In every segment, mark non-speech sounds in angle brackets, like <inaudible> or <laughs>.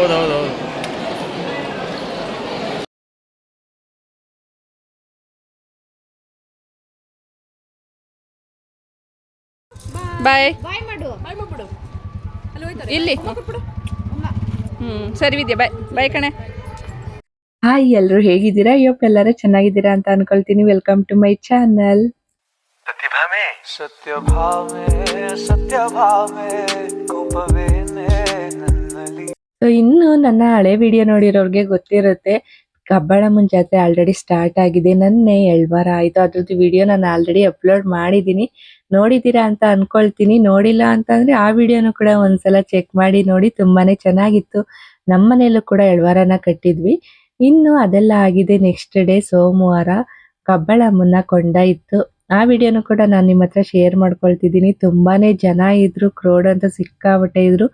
ಹೌದೌದೌದು. ಬಾಯ್ ಬಾಯ್ ಮಾಡು. ಬಾಯ್ ಮಾಡ್ಬಿಡು. ಅಲ್ಲಿ ಹೋಯ್ತಾರೆ. ಇಲ್ಲಿ. ಹ್ಮ್ ಸರಿ ವಿದ್ಯಾ ಬಾಯ್ ಬಾಯ್ ಕಣೆ. ಹಾಯ್ ಎಲ್ಲರೂ ಹೇಗಿದ್ದೀರಾ? ಅಯ್ಯೋ ಎಲ್ಲರೂ ಚೆನ್ನಾಗಿದ್ದೀರಾ ಅಂತ ಅನ್ಕೊಳ್ತೀನಿ. Welcome to my channel Satyabhame. Satyabhame Satyabhame. ಇನ್ನು ನನ್ನ ಹಳೆ ವಿಡಿಯೋ ನೋಡಿರೋರ್ಗೆ ಗೊತ್ತಿರುತ್ತೆ. ಕಬ್ಬಾಳಮ್ಮನ ಜಾತ್ರೆ ಆಲ್ರೆಡಿ ಸ್ಟಾರ್ಟ್ ಆಗಿದೆ. ನನ್ನೆ ಎಳ್ವಾರ ಆಯ್ತು. ಅದ್ರದ್ದು ವಿಡಿಯೋ ನಾನು ಆಲ್ರೆಡಿ ಅಪ್ಲೋಡ್ ಮಾಡಿದ್ದೀನಿ. ನೋಡಿದ್ದೀರಾ ಅಂತ ಅನ್ಕೊಳ್ತೀನಿ. ನೋಡಿಲ್ಲ ಅಂತಂದ್ರೆ ಆ ವಿಡಿಯೋನು ಕೂಡ ಒಂದ್ಸಲ ಚೆಕ್ ಮಾಡಿ ನೋಡಿ. ತುಂಬಾನೇ ಚೆನ್ನಾಗಿತ್ತು. ನಮ್ಮ ಮನೆಯಲ್ಲೂ ಕೂಡ ಎಳ್ವಾರನ ಕಟ್ಟಿದ್ವಿ. ಇನ್ನು ಅದೆಲ್ಲ ಆಗಿದೆ ನೆಕ್ಸ್ಟ್ ಡೇ ಸೋಮವಾರ. ಕಬ್ಬಾಳಮ್ಮನ ಕೊಂಡ ಇತ್ತು. ಆ ವಿಡಿಯೋನು ಕೂಡ ನಾನು ನಿಮ್ಮ ಹತ್ರ ಶೇರ್ ಮಾಡ್ಕೊಳ್ತಿದ್ದೀನಿ. ತುಂಬಾನೇ ಜನ ಇದ್ರು. ಕ್ರೋಡ್ ಅಂತ ಸಿಕ್ಕಾಬಟ್ಟೆ ಇದ್ರು.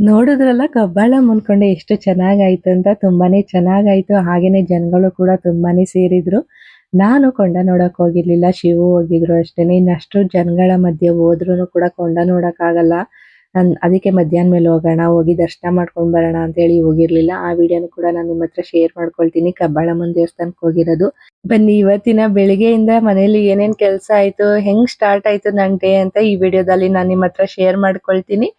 ನೋಡಿದ್ರಲ್ಲ ಕಬ್ಬಾಳ ಮುನ್ಕೊಂಡೆ ಎಷ್ಟು ಚೆನ್ನಾಗಾಯ್ತು ಅಂತ ತುಂಬಾನೇ ಚೆನ್ನಾಗಾಯ್ತು. ಹಾಗೇನೆ ಜನಗಳು ಕೂಡ ತುಂಬಾನೇ ಸೇರಿದ್ರು. ನಾನು ಕೊಂಡ ನೋಡಕ್ ಹೋಗಿರ್ಲಿಲ್ಲ, ಶಿವು ಹೋಗಿದ್ರು ಅಷ್ಟೇನೆ ಇನ್ನಷ್ಟು ಜನಗಳ ಮಧ್ಯೆ ಹೋದ್ರು ಕೂಡ ಕೊಂಡ ನೋಡಕ್ ಆಗಲ್ಲ ಅನ್- ಅದಕ್ಕೆ ಮಧ್ಯಾಹ್ನ ಮೇಲೆ ಹೋಗೋಣ, ಹೋಗಿ ದರ್ಶನ ಮಾಡ್ಕೊಂಡ್ ಬರೋಣ ಅಂತ ಹೇಳಿ ಹೋಗಿರ್ಲಿಲ್ಲ. ಆ ವಿಡಿಯೋನು ಕೂಡ ನಾನು ನಿಮ್ಮ ಹತ್ರ ಶೇರ್ ಮಾಡ್ಕೊಳ್ತೀನಿ. ಕಬ್ಬಾಳಮ್ಮನ ದೇವಸ್ಥಾನಕ್ಕೆ ಹೋಗಿರೋದು. ಬನ್ನಿ, ಇವತ್ತಿನ ಬೆಳಿಗ್ಗೆಯಿಂದ ಮನೇಲಿ ಏನೇನ್ ಕೆಲಸ ಆಯ್ತು, ಹೆಂಗ್ ಸ್ಟಾರ್ಟ್ ಆಯ್ತು ನನ್ನ ಡೇ ಅಂತ ಈ ವಿಡಿಯೋದಲ್ಲಿ ನಾನು ನಿಮ್ಮ ಹತ್ರ ಶೇರ್ ಮಾಡ್ಕೊಳ್ತೀನಿ.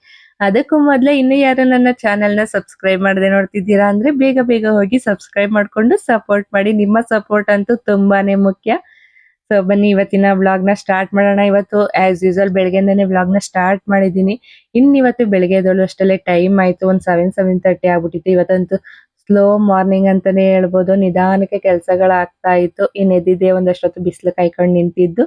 ಅದಕ್ಕೂ ಮೊದಲೇ ಇನ್ನು ಯಾರು ನನ್ನ ಚಾನೆಲ್ನ ಸಬ್ಸ್ಕ್ರೈಬ್ ಮಾಡದೆ ನೋಡ್ತಿದ್ದೀರಾ ಅಂದ್ರೆ ಬೇಗ ಬೇಗ ಹೋಗಿ ಸಬ್ಸ್ಕ್ರೈಬ್ ಮಾಡ್ಕೊಂಡು ಸಪೋರ್ಟ್ ಮಾಡಿ. ನಿಮ್ಮ ಸಪೋರ್ಟ್ ಅಂತೂ ತುಂಬಾನೇ ಮುಖ್ಯ. ಸೊ ಬನ್ನಿ, ಇವತ್ತಿನ ವ್ಲಾಗ್ನ ಸ್ಟಾರ್ಟ್ ಮಾಡೋಣ. ಇವತ್ತು ಆಸ್ ಯೂಸಲ್ ಬೆಳಗ್ಗೆಯಿಂದನೇ ನ ಸ್ಟಾರ್ಟ್ ಮಾಡಿದೀನಿ ಇನ್ನು ಇವತ್ತು ಬೆಳಗ್ಗೆ ಎದ್ದಳು ಅಷ್ಟಲ್ಲೇ ಟೈಮ್ ಆಯ್ತು. ಒಂದು ಸೆವೆನ್ ಸೆವೆನ್ ತರ್ಟಿ ಆಗ್ಬಿಟ್ಟಿತ್ತು. ಇವತ್ತಂತೂ ಸ್ಲೋ ಮಾರ್ನಿಂಗ್ ಅಂತಾನೆ ಹೇಳ್ಬೋದು. ನಿಧಾನಕ್ಕೆ ಕೆಲಸಗಳಾಗ್ತಾ ಇತ್ತು. ಇನ್ ಎದ್ದಿದ್ದೆ ಒಂದಷ್ಟೊತ್ತು ಬಿಸಿಲು ಕಾಯ್ಕೊಂಡು ನಿಂತಿದ್ದು.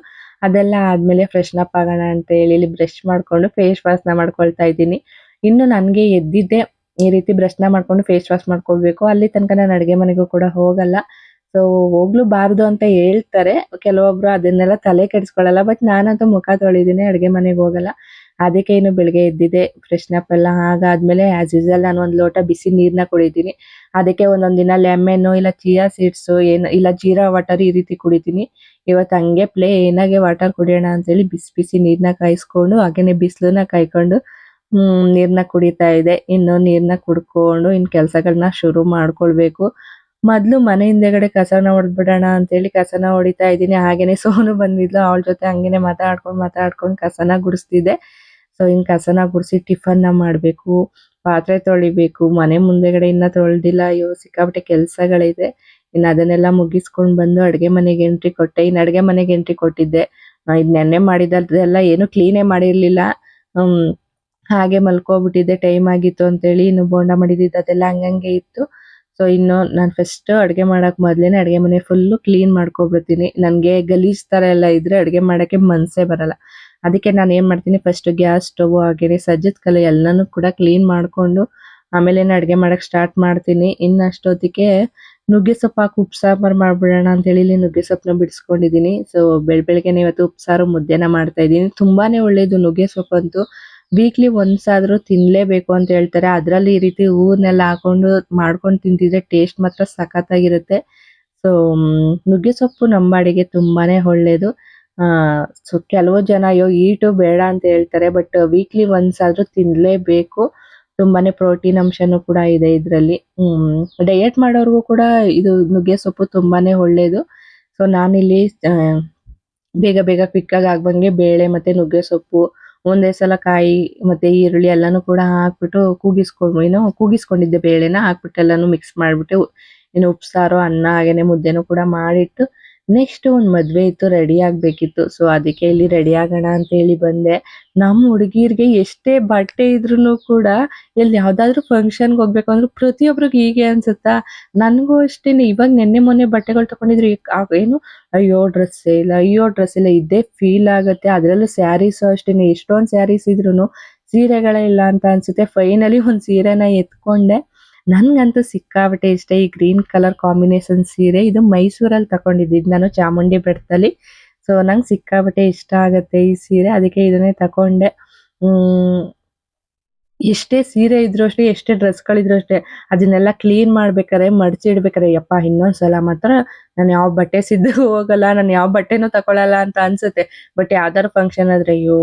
ಅದೆಲ್ಲ ಆದ್ಮೇಲೆ ಫ್ರೆಶ್ ಅಪ್ ಆಗೋಣ ಅಂತ ಹೇಳಿ ಇಲ್ಲಿ ಬ್ರಷ್ ಮಾಡ್ಕೊಂಡು ಫೇಸ್ ವಾಶ್ನ ಮಾಡ್ಕೊಳ್ತಾ ಇದ್ದೀನಿ. ಇನ್ನು ನನಗೆ ಎದ್ದಿದ್ದೆ ಈ ರೀತಿ ಬ್ರಷ್ನ ಮಾಡ್ಕೊಂಡು ಫೇಸ್ ವಾಶ್ ಮಾಡ್ಕೊಳ್ಬೇಕು. ಅಲ್ಲಿ ತನಕ ನಾನು ಅಡುಗೆ ಮನೆಗೂ ಕೂಡ ಹೋಗಲ್ಲ. ಸೊ ಹೋಗ್ಲೂಬಾರ್ದು ಅಂತ ಹೇಳ್ತಾರೆ. ಕೆಲವೊಬ್ರು ಅದನ್ನೆಲ್ಲ ತಲೆ ಕೆಡಿಸ್ಕೊಳ್ಳಲ್ಲ ಬಟ್ ನಾನಂತೂ ಮುಖ ತೊಳಿದೀನಿ ಅಡುಗೆ ಮನೆಗೆ ಹೋಗಲ್ಲ. ಅದಕ್ಕೆ ಇನ್ನು ಬೆಳಿಗ್ಗೆ ಎದ್ದಿದ್ದೆ ಫ್ರೆಶನ್ ಅಪ್ ಎಲ್ಲ ಆಗಾದ್ಮೇಲೆ ಆಸ್ ಯೂಸಲ್ ನಾನು ಒಂದ್ ಲೋಟ ಬಿಸಿ ನೀರನ್ನ ಕುಡಿತೀನಿ. ಅದಕ್ಕೆ ಒಂದೊಂದ್ ದಿನ ಲೆಮನ್ ಇಲ್ಲ ಚಿಯಾ ಸೀಡ್ಸ್ ಏನು, ಇಲ್ಲ ಜೀರಾ ವಾಟರ್ ಈ ರೀತಿ ಕುಡಿತೀನಿ. ಇವತ್ತು ಹಂಗೆ ಪ್ಲೇನಾಗೆ ವಾಟರ್ ಕುಡಿಯೋಣ ಅಂತ ಹೇಳಿ ಬಿಸಿ ಬಿಸಿ ನೀರನ್ನ ಕಾಯಿಸ್ಕೊಂಡು ಹಾಗೇನೆ ಬಿಸಿಲನ್ನ ಕಾಯ್ಕೊಂಡು ನೀರನ್ನ ನೀರ್ನ ಕುಡಿತಾ ಇದೆ ಇನ್ನು ನೀರನ್ನ ಕುಡ್ಕೊಂಡು ಇನ್ ಕೆಲಸಗಳನ್ನ ಶುರು ಮಾಡ್ಕೊಳ್ಬೇಕು. ಮೊದ್ಲು ಮನೆ ಹಿಂದೆಗಡೆ ಕಸನ ಹೊಡೆದ್ಬಿಡೋಣ ಅಂತ ಹೇಳಿ ಕಸನ ಹೊಡಿತಾ ಇದ್ದೀನಿ. ಹಾಗೇನೆ ಸೋನು ಬಂದಿದ್ಲು, ಅವಳ ಜೊತೆ ಹಂಗೇನೆ ಮಾತಾಡ್ಕೊಂಡು ಮಾತಾಡ್ಕೊಂಡು ಕಸನ ಗುಡಿಸ್ತಿದ್ದೆ. ಸೊ ಇನ್ ಕಸನ ಗುಡಿಸಿ ಟಿಫನ್ನ ಮಾಡ್ಬೇಕು, ಪಾತ್ರೆ ತೊಳಿಬೇಕು, ಮನೆ ಮುಂದೆಗಡೆ ಇನ್ನ ತೊಳ್ದಿಲ್ಲ, ಅಯ್ಯೋ, ಸಿಕ್ಕಾಪಟ್ಟೆ ಕೆಲ್ಸಗಳಿದೆ. ಇನ್ನು ಅದನ್ನೆಲ್ಲ ಮುಗಿಸ್ಕೊಂಡ್ ಬಂದು ಅಡ್ಗೆ ಮನೆಗೆ ಎಂಟ್ರಿ ಕೊಟ್ಟೆ. ಇನ್ನು ಅಡ್ಗೆ ಮನೆಗೆ ಎಂಟ್ರಿ ಕೊಟ್ಟಿದ್ದೆ. ಇದ್ ನೆನ್ನೆ ಮಾಡಿದ್ದೆಲ್ಲ ಏನು ಕ್ಲೀನೇ ಮಾಡಿರ್ಲಿಲ್ಲ. ಹ್ಮ್, ಹಾಗೆ ಮಲ್ಕೋಬಿಟ್ಟಿದ್ದೆ. ಟೈಮ್ ಆಗಿತ್ತು ಅಂತೇಳಿ ಇನ್ನು ಬೋಂಡ ಮಾಡಿದ್ದು ಅದೆಲ್ಲ ಹಂಗಂಗೆ ಇತ್ತು. ಸೊ ಇನ್ನು ನಾನು ಫಸ್ಟ್ ಅಡುಗೆ ಮಾಡಕ್ ಮೊದ್ಲೇನೆ ಅಡುಗೆ ಮನೆ ಫುಲ್ಲು ಕ್ಲೀನ್ ಮಾಡ್ಕೊಬಿಡ್ತೀನಿ. ನನಗೆ ಗಲೀಜ್ ತರ ಎಲ್ಲ ಇದ್ರೆ ಅಡುಗೆ ಮಾಡಕ್ಕೆ ಮನಸ್ಸೇ ಬರಲ್ಲ. ಅದಕ್ಕೆ ನಾನು ಏನ್ ಮಾಡ್ತೀನಿ ಫಸ್ಟ್ ಗ್ಯಾಸ್ ಸ್ಟವ್ ಹಾಗೇನೆ ಸಜ್ಜದ ಕಲೆ ಎಲ್ಲಾನು ಕೂಡ ಕ್ಲೀನ್ ಮಾಡ್ಕೊಂಡು ಆಮೇಲೆ ಅಡುಗೆ ಮಾಡಕ್ ಸ್ಟಾರ್ಟ್ ಮಾಡ್ತೀನಿ. ಇನ್ನು ಅಷ್ಟೊತ್ತಿಗೆ ನುಗ್ಗೆ ಸೊಪ್ಪು ಹಾಕಿ ಉಪ್ಪು ಸಾಂಬಾರು ಮಾಡ್ಬಿಡೋಣ ಅಂತ ಹೇಳಿ ಇಲ್ಲಿ ನುಗ್ಗೆ ಸೊಪ್ಪನ್ನ ಬಿಡಿಸ್ಕೊಂಡಿದ್ದೀನಿ. ಸೊ ಬೆಳ್, ಬೆಳಗ್ಗೆನೆ ಇವತ್ತು ಉಪ್ಸಾರು ಮುದ್ದೆನ ಮಾಡ್ತಾ ಇದ್ದೀನಿ. ತುಂಬಾನೇ ಒಳ್ಳೆಯದು ನುಗ್ಗೆ ಸೊಪ್ಪಂತೂ ವೀಕ್ಲಿ ಒನ್ಸ್ ತಿನ್ನಲೇಬೇಕು ಅಂತ ಹೇಳ್ತಾರೆ. ಅದರಲ್ಲಿ ಈ ರೀತಿ ಹೂವನ್ನೆಲ್ಲ ಹಾಕೊಂಡು ಮಾಡ್ಕೊಂಡು ತಿಂತಿದ್ರೆ ಟೇಸ್ಟ್ ಮಾತ್ರ ಸಖತ್ತಾಗಿರುತ್ತೆ. ಸೊ ನುಗ್ಗೆ ಸೊಪ್ಪು ನಮ್ಮ ಅಡಿಗೆ ತುಂಬಾನೇ ಒಳ್ಳೇದು. ಆ ಸೊ ಕೆಲವು ಜನ, ಅಯ್ಯೋ, ಈಟು ಬೇಡ ಅಂತ ಹೇಳ್ತಾರೆ, ಬಟ್ ವೀಕ್ಲಿ ಒನ್ಸ್ ಆದ್ರೂ ತಿನ್ನಲೇಬೇಕು ತುಂಬಾನೇ ಪ್ರೋಟೀನ್ ಅಂಶನೂ ಕೂಡ ಇದೆ ಇದರಲ್ಲಿ. ಡಯಟ್ ಮಾಡೋರ್ಗೂ ಕೂಡ ಇದು ನುಗ್ಗೆ ಸೊಪ್ಪು ತುಂಬಾನೇ ಒಳ್ಳೇದು. ಸೊ ನಾನಿಲ್ಲಿ ಬೇಗ ಬೇಗ ಕ್ವಿಕ್ ಆಗಿ ಆಗ್ಬಂಗೆ ಬೇಳೆ ಮತ್ತೆ ನುಗ್ಗೆ ಸೊಪ್ಪು, ಒಂದೇ ಸಲ ಕಾಯಿ ಮತ್ತೆ ಈರುಳ್ಳಿ ಎಲ್ಲಾನು ಕೂಡ ಹಾಕ್ಬಿಟ್ಟು ಕೂಗಿಸ್ಕೊಂಡು ಏನು ಕೂಗಿಸ್ಕೊಂಡಿದ್ದೆ ಬೇಳೆನ, ಹಾಕ್ಬಿಟ್ಟು ಎಲ್ಲಾನು ಮಿಕ್ಸ್ ಮಾಡ್ಬಿಟ್ಟು ಏನು ಉಪ್ಸಾರು, ಅನ್ನ, ಹಾಗೇನೆ ಮುದ್ದೆನೂ ಕೂಡ ಮಾಡಿಟ್ಟು ನೆಕ್ಸ್ಟ್ ಒಂದು ಮದ್ವೆ ಇತ್ತು ರೆಡಿ ಆಗ್ಬೇಕಿತ್ತು. ಸೊ ಅದಕ್ಕೆ ಇಲ್ಲಿ ರೆಡಿ ಆಗೋಣ ಅಂತ ಹೇಳಿ ಬಂದೆ. ನಮ್ಮ ಹುಡುಗಿರ್ಗೆ ಎಷ್ಟೇ ಬಟ್ಟೆ ಇದ್ರೂ ಕೂಡ ಎಲ್ಲಿ ಯಾವ್ದಾದ್ರು ಫಂಕ್ಷನ್ಗೆ ಹೋಗ್ಬೇಕು ಅಂದ್ರೆ ಪ್ರತಿಯೊಬ್ರಿಗೆ ಹೀಗೆ ಅನ್ಸುತ್ತಾ? ನನಗೂ ಅಷ್ಟೇನೆ. ಇವಾಗ ನೆನ್ನೆ ಮೊನ್ನೆ ಬಟ್ಟೆಗಳು ತಕೊಂಡಿದ್ರು ಏನು? ಅಯ್ಯೋ ಡ್ರೆಸ್ ಇಲ್ಲ, ಅಯ್ಯೋ ಡ್ರೆಸ್ ಇಲ್ಲ. ಇದೇ ಫೀಲ್ ಆಗುತ್ತೆ. ಅದರಲ್ಲೂ ಸ್ಯಾರೀಸ್ ಅಷ್ಟೇನೆ. ಎಷ್ಟೊಂದು ಸ್ಯಾರೀಸ್ ಇದ್ರೂನು ಸೀರೆಗಳೇ ಇಲ್ಲ ಅಂತ ಅನ್ಸುತ್ತೆ. ಫೈನಲಿ ಒಂದ್ ಸೀರೆನ ಎತ್ಕೊಂಡೆ. ನನ್ಗಂತೂ ಸಿಕ್ಕಾಬಿಟ್ಟೆ ಇಷ್ಟ ಈ ಗ್ರೀನ್ ಕಲರ್ ಕಾಂಬಿನೇಷನ್ ಸೀರೆ. ಇದು ಮೈಸೂರಲ್ಲಿ ತಕೊಂಡಿದ್ದಿದ್ದು ನಾನು ಚಾಮುಂಡಿ ಬೆಟ್ಟದಲ್ಲಿ. ಸೊ ನಂಗೆ ಸಿಕ್ಕಾಬಿಟ್ಟೆ ಇಷ್ಟ ಆಗುತ್ತೆ ಈ ಸೀರೆ. ಅದಕ್ಕೆ ಇದನ್ನೇ ಹ್ಮ್ ಎಷ್ಟೇ ಸೀರೆ ಇದ್ರು ಅಷ್ಟೇ, ಎಷ್ಟೇ ಡ್ರೆಸ್ಗಳಿದ್ರು ಅಷ್ಟೇ, ಅದನ್ನೆಲ್ಲ ಕ್ಲೀನ್ ಮಾಡ್ಬೇಕಾರೆ ಮಡ್ಚಿ ಇಡ್ಬೇಕಾರೆ ಯಪ್ಪ, ಇನ್ನೊಂದ್ಸಲ ಮಾತ್ರ ನಾನು ಯಾವ ಬಟ್ಟೆ ಸಿದ್ಧ ಹೋಗಲ್ಲ, ನಾನು ಯಾವ ಬಟ್ಟೆನೂ ತಗೊಳಲ್ಲ ಅಂತ ಅನ್ಸುತ್ತೆ. ಬಟ್ ಯಾವ್ದಾರು ಫಂಕ್ಷನ್ ಆದ್ರೆ, ಅಯ್ಯೋ,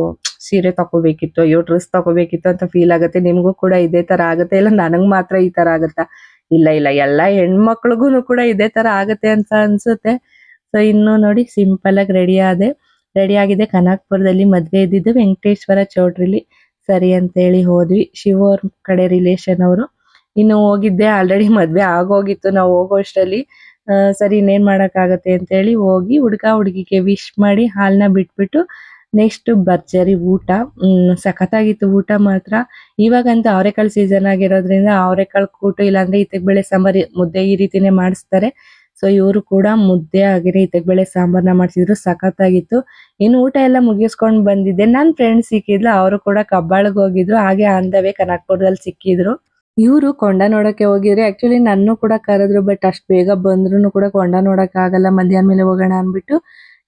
ಸೀರೆ ತಗೋಬೇಕಿತ್ತು, ಅಯ್ಯೋ ಡ್ರೆಸ್ ತಗೋಬೇಕಿತ್ತು ಅಂತ ಫೀಲ್ ಆಗುತ್ತೆ. ನಿಮಗೂ ಕೂಡ ಇದೇ ತರ ಆಗುತ್ತೆ. ಇಲ್ಲ, ನನಗ್ ಮಾತ್ರ ಈ ತರ ಆಗುತ್ತಾ? ಇಲ್ಲ ಇಲ್ಲ, ಎಲ್ಲ ಹೆಣ್ಮಕ್ಳಿಗೂ ಕೂಡ ಇದೇ ತರ ಆಗುತ್ತೆ ಅಂತ ಅನ್ಸುತ್ತೆ. ಸೊ ಇನ್ನು ನೋಡಿ ಸಿಂಪಲ್ ಆಗಿ ರೆಡಿ ಆದೆ. ರೆಡಿ ಆಗಿದೆ ಕನಕ್ಪುರದಲ್ಲಿ ಮದ್ವೆ ಇದ್ದಿದ್ದು ವೆಂಕಟೇಶ್ವರ ಚೌಟ್ರಿಲಿ. ಸರಿ ಅಂತ ಹೇಳಿ ಹೋದ್ವಿ. ಶಿವ ಅವ್ರ ಕಡೆ ರಿಲೇಶನ್ ಅವರು. ಇನ್ನು ಹೋಗಿದ್ದೆ ಆಲ್ರೆಡಿ ಮದ್ವೆ ಆಗೋಗಿತ್ತು ನಾವು ಹೋಗೋ ಅಷ್ಟರಲ್ಲಿ ಸರಿ ಇನ್ನೇನ್ ಅಂತ ಹೇಳಿ ಹೋಗಿ ಹುಡ್ಗ ಹುಡುಗಿಗೆ ವಿಶ್ ಮಾಡಿ ಹಾಲ್ನ ಬಿಟ್ಬಿಟ್ಟು ನೆಕ್ಸ್ಟ್ ಭರ್ಜರಿ ಊಟ. ಹ್ಮ್, ಸಖತ್ತಾಗಿತ್ತು ಊಟ ಮಾತ್ರ. ಇವಾಗಂತೂ ಅವರೆಕಾಳು ಸೀಸನ್ ಆಗಿರೋದ್ರಿಂದ ಅವರೆಕಾಳು ಕೂಟು ಇಲ್ಲಾಂದ್ರೆ ಇತ್ತಗಬೇಳೆ ಸಾಂಬಾರ್ ಮುದ್ದೆ ಈ ರೀತಿನೇ ಮಾಡಿಸ್ತಾರೆ. ಸೊ ಇವರು ಕೂಡ ಮುದ್ದೆ ಆಗಿರಿ ಸಾಂಬಾರ್ನ ಮಾಡ್ಸಿದ್ರು. ಸಖತ್ತಾಗಿತ್ತು. ಇನ್ನು ಊಟ ಎಲ್ಲ ಮುಗಿಸ್ಕೊಂಡ್ ಬಂದಿದ್ದೆ. ನನ್ ಫ್ರೆಂಡ್ ಸಿಕ್ಕಿದ್ಲು. ಅವರು ಕೂಡ ಕಬ್ಬಾಳಗ್ ಹೋಗಿದ್ರು. ಹಾಗೆ ಅಂದವೇ ಕನಕ್ಪುರದಲ್ಲಿ ಸಿಕ್ಕಿದ್ರು. ಇವರು ಕೊಂಡ ನೋಡಕ್ಕೆ ಹೋಗಿದ್ರೆ. ಆಕ್ಚುಲಿ ನನ್ನೂ ಕೂಡ ಕರೆದ್ರು ಬಟ್ ಅಷ್ಟು ಬೇಗ ಬಂದ್ರು ಕೂಡ ಕೊಂಡ ನೋಡಕ್ ಆಗಲ್ಲ. ಮಧ್ಯಾಹ್ನ ಮೇಲೆ ಹೋಗೋಣ ಅನ್ಬಿಟ್ಟು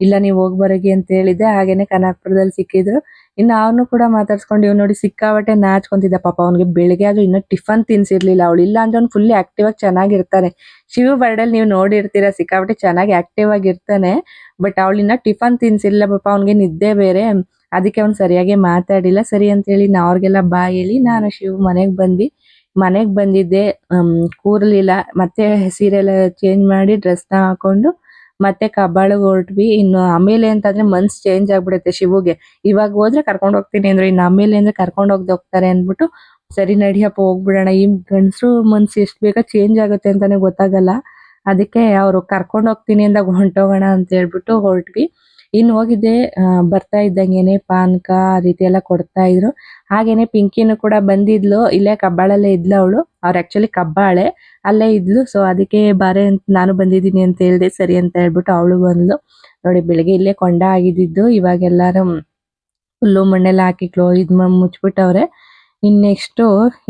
ಇಲ್ಲ ನೀವು ಹೋಗಿ ಬರಗಿ ಅಂತ ಹೇಳಿದ್ದೆ, ಹಾಗೇನೆ ಕನಕಪುರದಲ್ಲಿ ಸಿಕ್ಕಿದ್ರು. ಇನ್ನು ಅವನು ಕೂಡ ಮಾತಾಡ್ಸ್ಕೊಂಡು ಇವ್ ನೋಡಿ ಸಿಕ್ಕಾಬಟ್ಟೆ ನಾಚ್ಕೊಂತಿದ್ದ. ಪಾಪ ಅವ್ನಿಗೆ ಬೆಳಿಗ್ಗೆ ಆದ್ರೂ ಇನ್ನೂ ಟಿಫನ್ ತಿನ್ಸಿರ್ಲಿಲ್ಲ. ಅವಳು ಇಲ್ಲ ಅಂದ್ರೆ ಅವ್ನು ಫುಲ್ ಆಕ್ಟಿವ್ ಆಗಿ ಚೆನ್ನಾಗಿರ್ತಾನೆ. ಶಿವ ಬರ್ಡಲ್ಲಿ ನೀವು ನೋಡಿರ್ತೀರ ಸಿಕ್ಕಾಬಟ್ಟೆ ಚೆನ್ನಾಗಿ ಆಕ್ಟಿವ್ ಆಗಿರ್ತಾನೆ ಬಟ್ ಅವಳಿನ್ನ ಟಿಫನ್ ತಿನ್ಸಿರ್ಲಿಲ್ಲ. ಪಾಪ ಅವ್ನಿಗೆ ನಿದ್ದೆ ಬೇರೆ. ಅದಕ್ಕೆ ಅವ್ನು ಸರಿಯಾಗಿ ಮಾತಾಡಿಲ್ಲ. ಸರಿ ಅಂತ ಹೇಳಿ ನಾ ಅವ್ರಿಗೆಲ್ಲ ಬಾ ಹೇಳಿ ನಾನು ಶಿವ ಮನೆಗೆ ಬಂದ್ವಿ. ಮನೆಗೆ ಬಂದಿದ್ದೆ ಕೂರ್ಲಿಲ್ಲ. ಮತ್ತೆ ಸೀರೆ ಎಲ್ಲ ಚೇಂಜ್ ಮಾಡಿ ಡ್ರೆಸ್ನ ಹಾಕೊಂಡು ಮತ್ತೆ ಕಬ್ಬಾಳಿಗೆ ಹೊರಟ್ವಿ. ಇನ್ನು ಆಮೇಲೆ ಅಂತಂದ್ರೆ ಮನ್ಸ್ ಚೇಂಜ್ ಆಗ್ಬಿಡುತ್ತೆ ಶಿವುಗೆ. ಇವಾಗ ಹೋದ್ರೆ ಕರ್ಕೊಂಡು ಹೋಗ್ತೀನಿ ಅಂದ್ರೆ. ಇನ್ನು ಆಮೇಲೆ ಅಂದ್ರೆ ಕರ್ಕೊಂಡು ಹೋಗ್ದೆ ಹೋಗ್ತಾರೆ ಅಂದ್ಬಿಟ್ಟು, ಸರಿ ನಡಿಯಪ್ಪ ಹೋಗ್ಬಿಡೋಣ. ಈ ಗಂಡಸ್ರು ಮನ್ಸು ಎಷ್ಟು ಬೇಗ ಚೇಂಜ್ ಆಗುತ್ತೆ ಅಂತಾನೆ ಗೊತ್ತಾಗಲ್ಲ. ಅದಕ್ಕೆ ಅವ್ರು ಕರ್ಕೊಂಡು ಹೋಗ್ತೀನಿ ಅಂದಾಗ ಹೊಂಟೋಗೋಣ ಅಂತ ಹೇಳ್ಬಿಟ್ಟು ಹೊರಟ್ವಿ. ಇನ್ನು ಹೋಗಿದ್ದೆ ಬರ್ತಾ ಇದ್ದಂಗೆನೆ ಪಾನಕ, ಆ ರೀತಿ ಎಲ್ಲ ಕೊಡ್ತಾ ಇದ್ರು. ಹಾಗೇನೆ ಪಿಂಕಿನೂ ಕೂಡ ಬಂದಿದ್ಲು. ಇಲ್ಲೇ ಕಬ್ಬಾಳಲ್ಲೇ ಇದ್ಲು ಅವಳು. ಅವ್ರು ಆಕ್ಚುಲಿ ಕಬ್ಬಾಳೆ, ಅಲ್ಲೇ ಇದ್ಲು. ಸೊ ಅದಕ್ಕೆ ಬಾರೆ ಅಂತ ನಾನು ಬಂದಿದ್ದೀನಿ ಅಂತ ಹೇಳ್ದೆ, ಸರಿ ಅಂತ ಹೇಳ್ಬಿಟ್ಟು ಅವಳು ಬಂದ್ಲು. ನೋಡಿ, ಬೆಳಿಗ್ಗೆ ಇಲ್ಲೇ ಕೊಂಡ ಆಗಿದ್ದು ಇವಾಗ ಎಲ್ಲಾರು ಹುಲ್ಲು ಮಣ್ಣೆಲ್ಲ ಹಾಕಿ ಕ್ಲೋ, ಇದ್ ಮುಚ್ಬಿಟ್ಟವ್ರೆ. ಇನ್ ನೆಕ್ಸ್ಟ್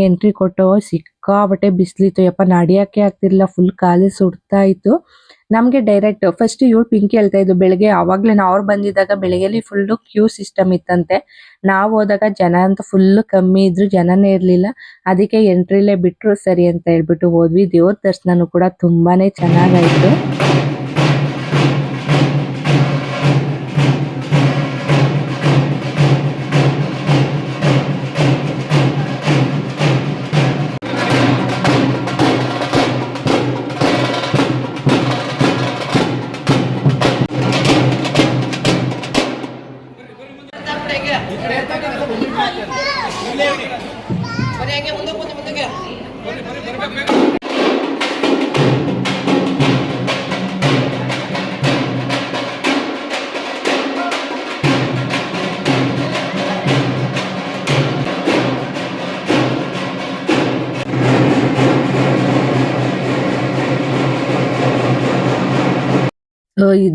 ಎಂಟ್ರಿ ಕೊಟ್ಟು ಸಿಕ್ಕಾಬಟ್ಟೆ ಬಿಸಿಲಿತ್ತು. ಯಪ್ಪ ನಡಿಯೋಕ್ಕೆ ಆಗ್ತಿರ್ಲಿಲ್ಲ. ಫುಲ್ ಕಾಲು ಸುಡ್ತಾ ಇತ್ತು. ನಮಗೆ ಡೈರೆಕ್ಟ್ ಫಸ್ಟ್ ಇವಳು ಪಿಂಕಿ ಹೇಳ್ತಾ ಇದ್ದು ಬೆಳಿಗ್ಗೆ ಅವಾಗ್ಲೇ ಅವ್ರು ಬಂದಿದ್ದಾಗ ಬೆಳಗ್ಗೆಲಿ ಫುಲ್ ಕ್ಯೂ ಸಿಸ್ಟಮ್ ಇತ್ತಂತೆ. ನಾವು ಹೋದಾಗ ಜನ ಅಂತ ಫುಲ್ ಕಮ್ಮಿ ಇದ್ರು. ಜನನೇ ಇರಲಿಲ್ಲ. ಅದಕ್ಕೆ ಎಂಟ್ರಿಲೇ ಬಿಟ್ರು ಸರಿ ಅಂತ ಹೇಳ್ಬಿಟ್ಟು ಹೋದ್ವಿ. ದೇವ್ರ ದರ್ಶನನೂ ಕೂಡ ತುಂಬಾನೇ ಚೆನ್ನಾಗಾಯ್ತು.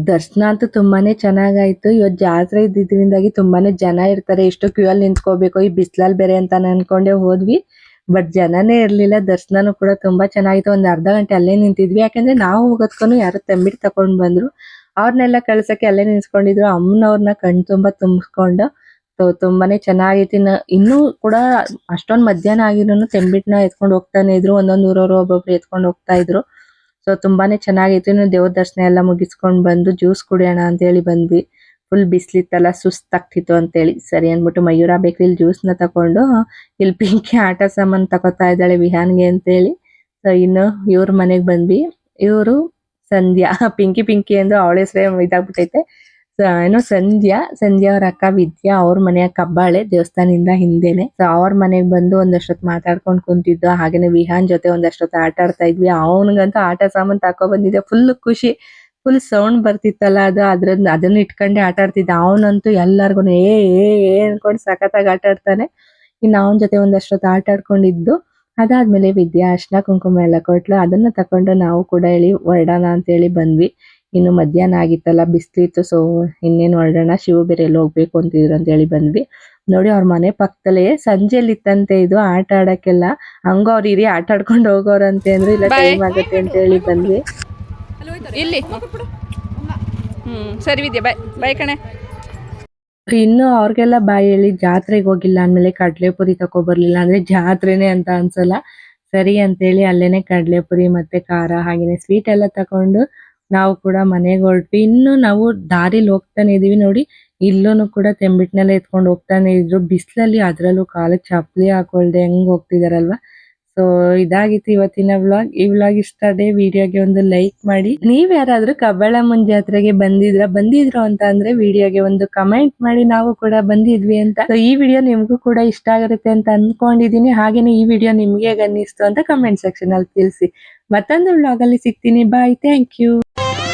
ದರ್ಶನ ಅಂತೂ ತುಂಬಾನೇ ಚೆನ್ನಾಗಾಯ್ತು. ಇವತ್ತು ಜಾತ್ರೆ ಇದ್ದಿದ್ರಿಂದಾಗಿ ತುಂಬಾನೇ ಜನ ಇರ್ತಾರೆ. ಎಷ್ಟು ಕ್ಯೂ ಅಲ್ಲಿ ನಿಂತ್ಕೋಬೇಕು, ಈ ಬಿಸ್ಲಲ್ ಬೇರೆ ಅಂತ ಅನ್ಕೊಂಡೆ ಹೋದ್ವಿ. ಬಟ್ ಜನನೇ ಇರ್ಲಿಲ್ಲ. ದರ್ಶನನು ಕೂಡ ತುಂಬಾ ಚೆನ್ನಾಗಿತ್ತು. ಒಂದ್ ಅರ್ಧ ಗಂಟೆ ಅಲ್ಲೇ ನಿಂತಿದ್ವಿ. ಯಾಕಂದ್ರೆ ನಾವು ಹೋಗೋದ್ಕೂ ಯಾರೋ ತಂಬಿಟ್ಟು ತಕೊಂಡ್ ಬಂದ್ರು. ಅವ್ರನ್ನೆಲ್ಲ ಕಳ್ಸಕ್ಕೆ ಅಲ್ಲೇ ನಿಂತ್ಕೊಂಡಿದ್ರು. ಅಮ್ಮನವ್ರನ್ನ ಕಣ್ ತುಂಬಾ ತುಂಬಿಸ್ಕೊಂಡು ಸೊ ತುಂಬಾನೇ ಚೆನ್ನಾಗಿತ್ತು ಇನ್ನು, ಇನ್ನೂ ಕೂಡ ಅಷ್ಟೊಂದ್ ಮಧ್ಯಾಹ್ನ ಆಗಿರೋನು ತೆಂಬಿಟ್ನ ಎತ್ಕೊಂಡು ಹೋಗ್ತಾನೆ ಇದ್ರು. ಒಂದೊಂದು ಊರವ್ರು ಒಬ್ಬೊಬ್ರು ಎತ್ಕೊಂಡು ಹೋಗ್ತಾ ಇದ್ರು. ಸೊ ತುಂಬಾನೇ ಚೆನ್ನಾಗಿತ್ತು ಇನ್ನು ದೇವ್ರ ದರ್ಶನ ಎಲ್ಲ ಮುಗಿಸ್ಕೊಂಡು ಬಂದು ಜ್ಯೂಸ್ ಕುಡಿಯೋಣ ಅಂತ ಹೇಳಿ ಬಂದ್ವಿ. ಫುಲ್ ಬಿಸ್ಲಿತ್ತಲ್ಲ ಅಂತ ಹೇಳಿ. ಸರಿ ಅಂದ್ಬಿಟ್ಟು ಮಯೂರ ಬೇಕ್ರಿಲಿ ಜ್ಯೂಸ್ನ ನ ತಕೊಂಡು ಇಲ್ಲಿ ಪಿಂಕಿ ಆಟ ಸಾಮಾನು ತಗೋತಾ ಇದ್ದಾಳೆ ವಿಹಾನ್ಗೆ ಅಂತ ಹೇಳಿ. ಸೊ ಇನ್ನು ಇವ್ರ ಮನೆಗೆ ಬಂದ್ವಿ. ಇವರು ಸಂಧ್ಯಾ. <laughs> ಪಿಂಕಿ ಪಿಂಕಿ ಎಂದು ಅವಳ ಹೆಸರೇ ಇದಾಗ್ಬಿಟ್ಟೈತೆ. ಏನೋ ಸಂಧ್ಯಾ ಸಂಧ್ಯಾ ಅವ್ರ ಅಕ್ಕ ವಿದ್ಯಾ ಅವ್ರ ಮನೆಯ ಕಬ್ಬಾಳೆ ದೇವಸ್ಥಾನದಿಂದ ಹಿಂದೆನೆ. ಸೊ ಅವ್ರ ಮನೆಗ್ ಬಂದು ಒಂದಷ್ಟೊತ್ ಮಾತಾಡ್ಕೊಂಡ್ ಕುಂತಿದ್ದು, ಹಾಗೇನೆ ವಿಹಾನ್ ಜೊತೆ ಒಂದಷ್ಟೊತ್ ಆಟ ಆಡ್ತಾ ಇದ್ವಿ. ಅವನಿಗಂತೂ ಆಟ ಸಾಮಾನ್ ತಕೊ ಬಂದಿದ್ದೆ. ಫುಲ್ ಖುಷಿ ಫುಲ್ ಸೌಂಡ್ ಬರ್ತಿತ್ತಲ್ಲ ಅದು. ಅದ್ರದ್, ಅದನ್ನ ಇಟ್ಕೊಂಡೆ ಆಟ ಆಡ್ತಿದ್ದ. ಅವನಂತೂ ಎಲ್ಲಾರ್ಗು, ಏ ಏ ಏ, ಅನ್ಕೊಂಡು ಸಖತ್ತಾಗಿ ಆಟ ಆಡ್ತಾನೆ. ಇನ್ನು ಅವನ ಜೊತೆ ಒಂದಷ್ಟೊತ್ತು ಆಟ ಆಡ್ಕೊಂಡಿದ್ದು. ಅದಾದ್ಮೇಲೆ ವಿದ್ಯಾ ಅರ್ಶನ ಕುಂಕುಮ ಎಲ್ಲ ಕೊಟ್ಲು. ಅದನ್ನ ತಕೊಂಡು ನಾವು ಕೂಡ ಹೇಳಿ ಹೊರಡೋಣ ಅಂತ ಹೇಳಿ ಬಂದ್ವಿ. ಇನ್ನು ಮಧ್ಯಾಹ್ನ ಆಗಿತ್ತಲ್ಲ ಬಿಸ್ಲಿತ್ತು ಸೊ ಇನ್ನೇನು ಹೊರಡೋಣ ಶಿವ ಬೇರೆ ಎಲ್ಲಿ ಹೋಗ್ಬೇಕು ಅಂತಿದ್ರು ಅಂತ ಹೇಳಿ ಬಂದ್ವಿ. ನೋಡಿ ಅವ್ರ ಮನೆ ಪಕ್ಕದಲ್ಲೇ ಸಂಜೆಲಿ ಇತ್ತಂತೆ ಇದು ಆಟ ಆಡಕ್ಕೆಲ್ಲ. ಹಂಗ ಅವ್ರ ಇರಿ ಆಟ ಆಡ್ಕೊಂಡು ಹೋಗೋರಂತೆ ಅಂದ್ರೆ ಇಲ್ಲ ಟೈಮ್ ಆಗುತ್ತೆ ಅಂತ ಹೇಳಿ ಬಂದ್ವಿ. ಇಲ್ಲಿ. ಹ್ಞೂ ಸರಿ ವಿದ್ಯಾ ಬಾಯ್ ಬಾಯ್ ಕಣೆ. ಇನ್ನು ಅವ್ರಿಗೆಲ್ಲ ಬಾಯಿ ಹೇಳಿ ಜಾತ್ರೆಗೆ ಹೋಗಿಲ್ಲ ಅಂದ್ಮೇಲೆ ಕಡ್ಲೆಪುರಿ ತಗೊಬರ್ಲಿಲ್ಲ ಅಂದ್ರೆ ಜಾತ್ರೆನೆ ಅಂತ ಅನ್ಸಲ್ಲ. ಸರಿ ಅಂತೇಳಿ ಅಲ್ಲೇನೆ ಕಡ್ಲೆಪುರಿ ಮತ್ತೆ ಖಾರ ಹಾಗೇನೆ ಸ್ವೀಟ್ ಎಲ್ಲ ತಕೊಂಡು ನಾವು ಕೂಡ ಮನೆಗೆ ಹೊರಟ್ವಿ. ಇನ್ನು ನಾವು ದಾರಿಲಿ ಹೋಗ್ತಾನೆ ಇದೀವಿ ನೋಡಿ. ಇಲ್ಲೂ ಕೂಡ ತೆಂಬಿಟ್ನಲ್ಲೇ ಎತ್ಕೊಂಡು ಹೋಗ್ತಾನೆ ಇದ್ರು. ಬಿಸಿಲಲ್ಲಿ ಅದ್ರಲ್ಲೂ ಕಾಲಕ್ಕೆ ಚಪ್ಪಲಿ ಹಾಕೊಳ್ದೆ ಹೆಂಗ್ ಹೋಗ್ತಿದಾರಲ್ವಾ? ಸೊ ಇದಾಗಿತ್ತು ಇವತ್ತಿನ ವ್ಲಾಗ್. ಈ ವ್ಲಾಗ್ ಇಷ್ಟ ಆದ್ರೆ ವಿಡಿಯೋಗೆ ಒಂದು ಲೈಕ್ ಮಾಡಿ. ನೀವ್ ಯಾರಾದ್ರೂ ಮುಂಜ ಜಾತ್ರೆಗೆ ಬಂದಿದ್ರ? ಬಂದಿದ್ರು ಅಂತ ಅಂದ್ರೆ ವಿಡಿಯೋಗೆ ಒಂದು ಕಮೆಂಟ್ ಮಾಡಿ. ನಾವು ಕೂಡ ಬಂದಿದ್ವಿ ಅಂತ. ಈ ವಿಡಿಯೋ ನಿಮ್ಗೂ ಕೂಡ ಇಷ್ಟ ಆಗಿರುತ್ತೆ ಅಂತ ಅನ್ಕೊಂಡಿದೀನಿ. ಹಾಗೇನೆ ಈ ವಿಡಿಯೋ ನಿಮ್ಗೆ ಅನ್ನಿಸ್ತು ಅಂತ ಕಮೆಂಟ್ ಸೆಕ್ಷನ್ ಅಲ್ಲಿ ತಿಳಿಸಿ. ಮತ್ತೊಂದು ವ್ಲಾಗ್ ಅಲ್ಲಿ ಸಿಗ್ತೀನಿ. Bye thank you